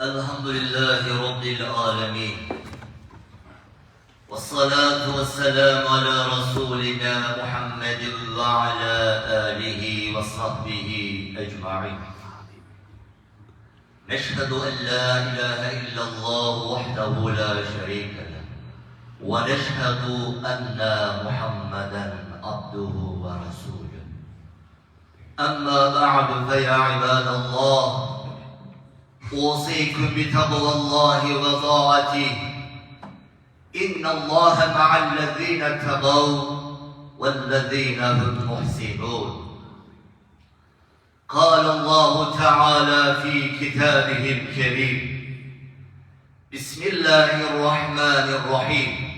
الحمد لله رب العالمين. والصلاة والسلام على رسولنا محمد وعلى آله وصحبه أجمعين. نشهد أن لا إله إلا الله وحده لا شريك له. ونشهد أن محمدا عبده ورسوله. أما بعد فيا عباد الله أوصيكم بتقوى الله وطاعته. إن الله مع الذين اتقوا والذين هم محسنون. قال الله تعالى في كتابه الكريم بسم الله الرحمن الرحيم.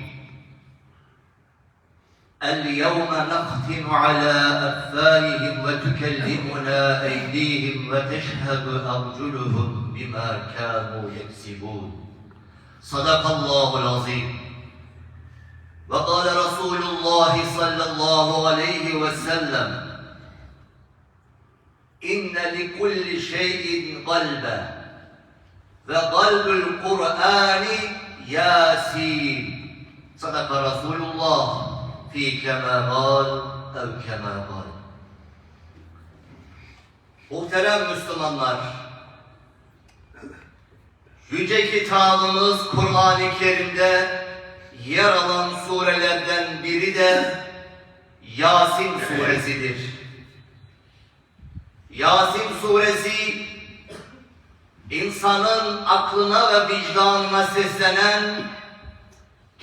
اليوم نختم على أفواههم وتكلمنا أيديهم وتشهد أرجلهم بما كانوا يكسبون. صدق الله العظيم. وقال رسول الله صلى الله عليه وسلم إن لكل شيء قلبا وقلب القرآن ياسين. صدق رسول الله. fi kema gal ev kema gal. Muhterem Müslümanlar, Yüce kitabımız Kur'an-ı Kerim'de yer alan surelerden biri de Yasin suresidir. Yasin suresi insanın aklına ve vicdanına seslenen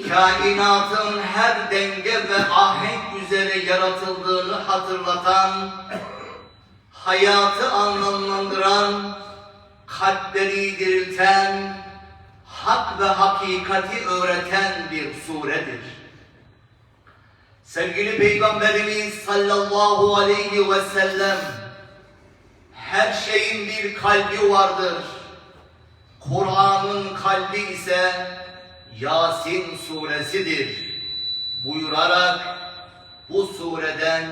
kainatın her denge ve ahenk üzere yaratıldığını hatırlatan, hayatı anlamlandıran, kalpleri dirilten, hak ve hakikati öğreten bir suredir. Sevgili Peygamberimiz sallallahu aleyhi ve sellem her şeyin bir kalbi vardır. Kur'an'ın kalbi ise Yasin suresidir. Buyurarak bu sureden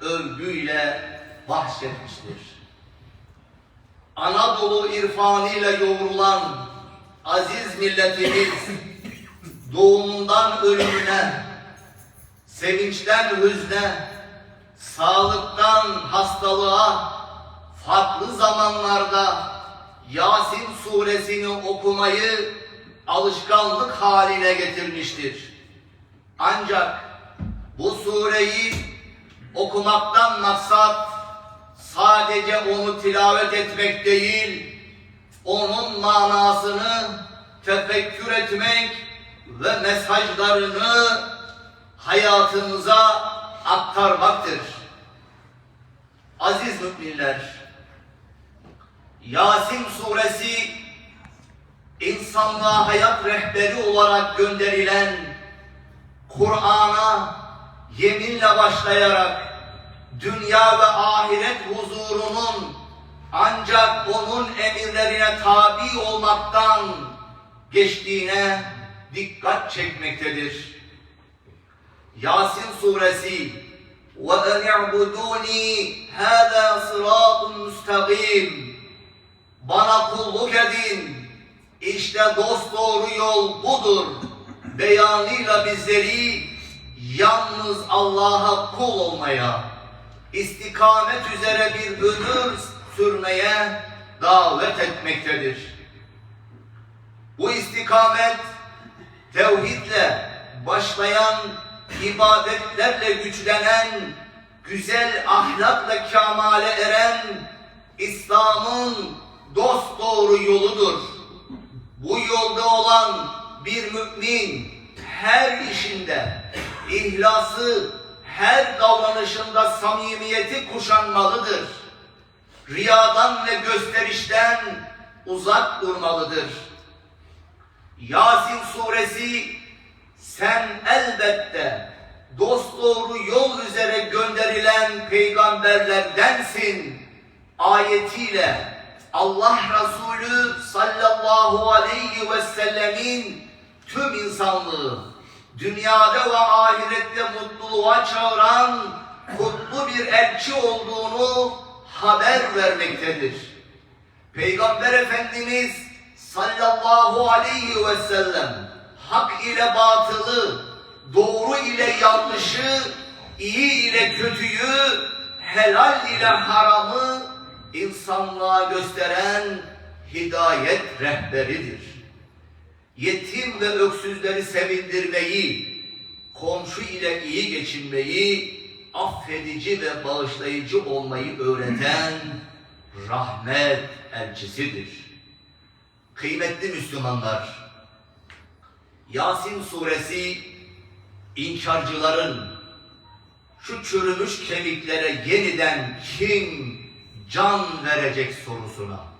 övgüyle bahşetmiştir. Anadolu irfanıyla yoğrulan aziz milletimiz doğumundan ölümüne, sevinçten hüzne, sağlıktan hastalığa, farklı zamanlarda Yasin suresini okumayı alışkanlık haline getirmiştir. Ancak bu sureyi okumaktan maksat sadece onu tilavet etmek değil, onun manasını tefekkür etmek ve mesajlarını hayatımıza aktarmaktır. Aziz müminler, Yasin suresi insanlığa hayat rehberi olarak gönderilen Kur'an'a yeminle başlayarak dünya ve ahiret huzurunun ancak onun emirlerine tabi olmaktan geçtiğine dikkat çekmektedir. Yasin suresi ve en i'buduni hâzâ sırâtun bana kulluk edin işte dost doğru yol budur. Beyanıyla bizleri yalnız Allah'a kul olmaya, istikamet üzere bir ömür sürmeye davet etmektedir. Bu istikamet tevhidle başlayan, ibadetlerle güçlenen, güzel ahlakla kamale eren İslam'ın dost doğru yoludur. Bu yolda olan bir mümin her işinde ihlası, her davranışında samimiyeti kuşanmalıdır. Riyadan ve gösterişten uzak durmalıdır. Yasin suresi sen elbette dost doğru yol üzere gönderilen peygamberlerdensin ayetiyle Allah Resulü sallallahu aleyhi ve sellemin tüm insanlığı dünyada ve ahirette mutluluğa çağıran kutlu bir elçi olduğunu haber vermektedir. Peygamber Efendimiz sallallahu aleyhi ve sellem hak ile batılı, doğru ile yanlışı, iyi ile kötüyü, helal ile haramı insanlığa gösteren hidayet rehberidir. Yetim ve öksüzleri sevindirmeyi, komşu ile iyi geçinmeyi, affedici ve bağışlayıcı olmayı öğreten rahmet elçisidir. Kıymetli Müslümanlar, Yasin suresi inkarcıların şu çürümüş kemiklere yeniden kim can verecek sorusuna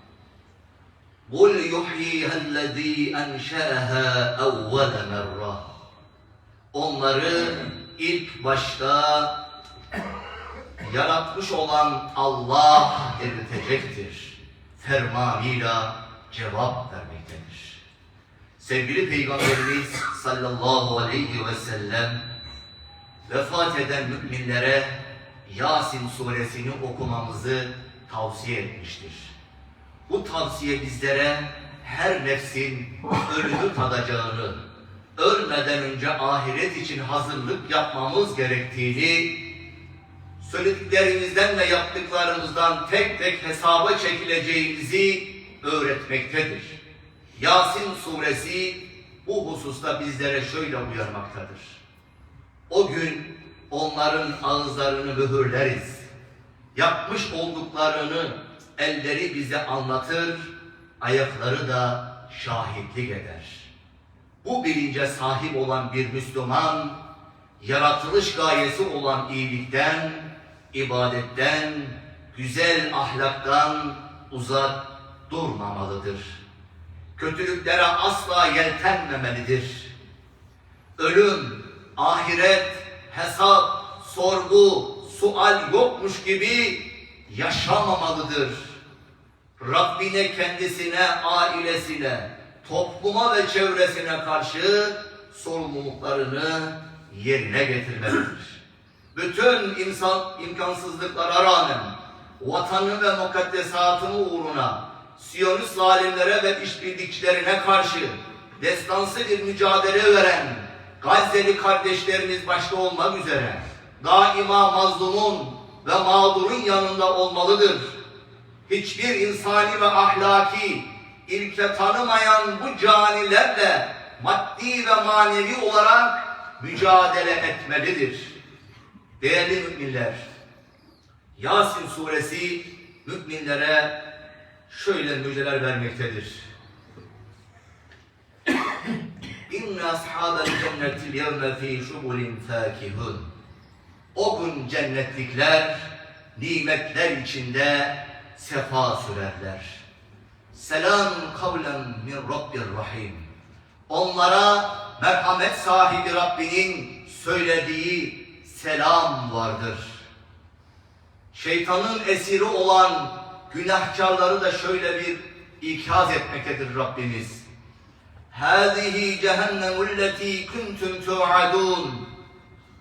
قُلْ يُحْيِيهَا الَّذ۪ي أَنْشَأَهَا اَوَّلَ مَرَّةً Onları ilk başta yaratmış olan Allah diriltecektir. Fermanıyla cevap vermektedir. Sevgili Peygamberimiz sallallahu aleyhi ve sellem vefat eden müminlere Yasin suresini okumamızı tavsiye etmiştir. Bu tavsiye bizlere her nefsin ölümü tadacağını, ölmeden önce ahiret için hazırlık yapmamız gerektiğini, söylediklerimizden ve yaptıklarımızdan tek tek hesaba çekileceğimizi öğretmektedir. Yasin suresi bu hususta bizlere şöyle uyarmaktadır. O gün onların ağızlarını mühürleriz. Yapmış olduklarını elleri bize anlatır, ayakları da şahitlik eder. Bu bilince sahip olan bir Müslüman, yaratılış gayesi olan iyilikten, ibadetten, güzel ahlaktan uzak durmamalıdır. Kötülüklere asla yeltenmemelidir. Ölüm, ahiret, hesap, sorgu, sual yokmuş gibi yaşamamalıdır. Rabbine, kendisine, ailesine, topluma ve çevresine karşı sorumluluklarını yerine getirmelidir. Bütün insan imkansızlıklara rağmen vatanı ve mukaddesatını uğruna Siyonist zalimlere ve işbirlikçilerine karşı destansı bir mücadele veren Gazze'li kardeşlerimiz başta olmak üzere daima mazlumun ve mağdurun yanında olmalıdır. Hiçbir insani ve ahlaki ilke tanımayan bu canilerle maddi ve manevi olarak mücadele etmelidir. Değerli müminler, Yasin suresi müminlere şöyle müjdeler vermektedir. İnne ashabel cennetil yevme fi şubulin fakihun. O gün cennetlikler nimetler içinde sefa sürerler. Selam kavlen min Rabbir Rahim. Onlara merhamet sahibi Rabbinin söylediği selam vardır. Şeytanın esiri olan günahkarları da şöyle bir ikaz etmektedir Rabbimiz. Hâzihi cehennemulleti kuntum tu'adun.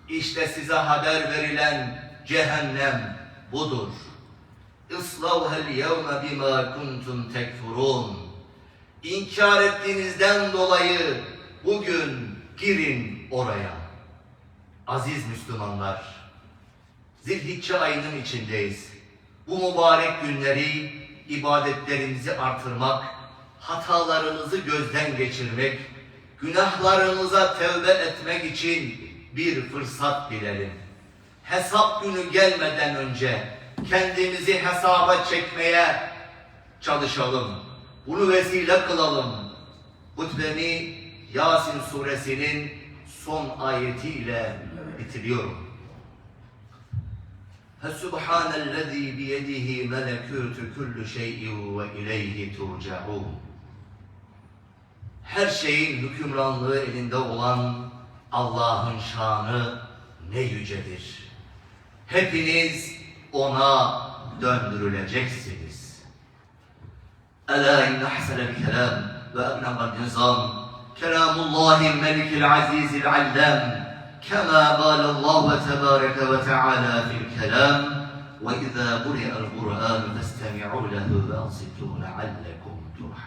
İşte size haber verilen cehennem budur. İslavhel yevme bima kuntum tekfurun. İnkar ettiğinizden dolayı bugün girin oraya. Aziz Müslümanlar, Zilhicce ayının içindeyiz. Bu mübarek günleri ibadetlerimizi artırmak, hatalarımızı gözden geçirmek, günahlarımıza tevbe etmek için bir fırsat bilelim. Hesap günü gelmeden önce kendimizi hesaba çekmeye çalışalım. Bunu vesile kılalım. Hutbemi Yasin suresinin son ayetiyle bitiriyorum. فسبحان الذي بيده ملكوت كل شيء وإليه ترجعون Her şeyin hükümranlığı elinde olan Allah'ın şanı ne yücedir. Hepiniz ona döndürüleceksiniz. Ela inne ahsene kelam ve ebnel nizam kelamullahi melikil azizil allam kema galallahu ve tebareke ve teala fil kelam ve izâ buri'el Kur'an festemi'u lehu ve ansitu leallekum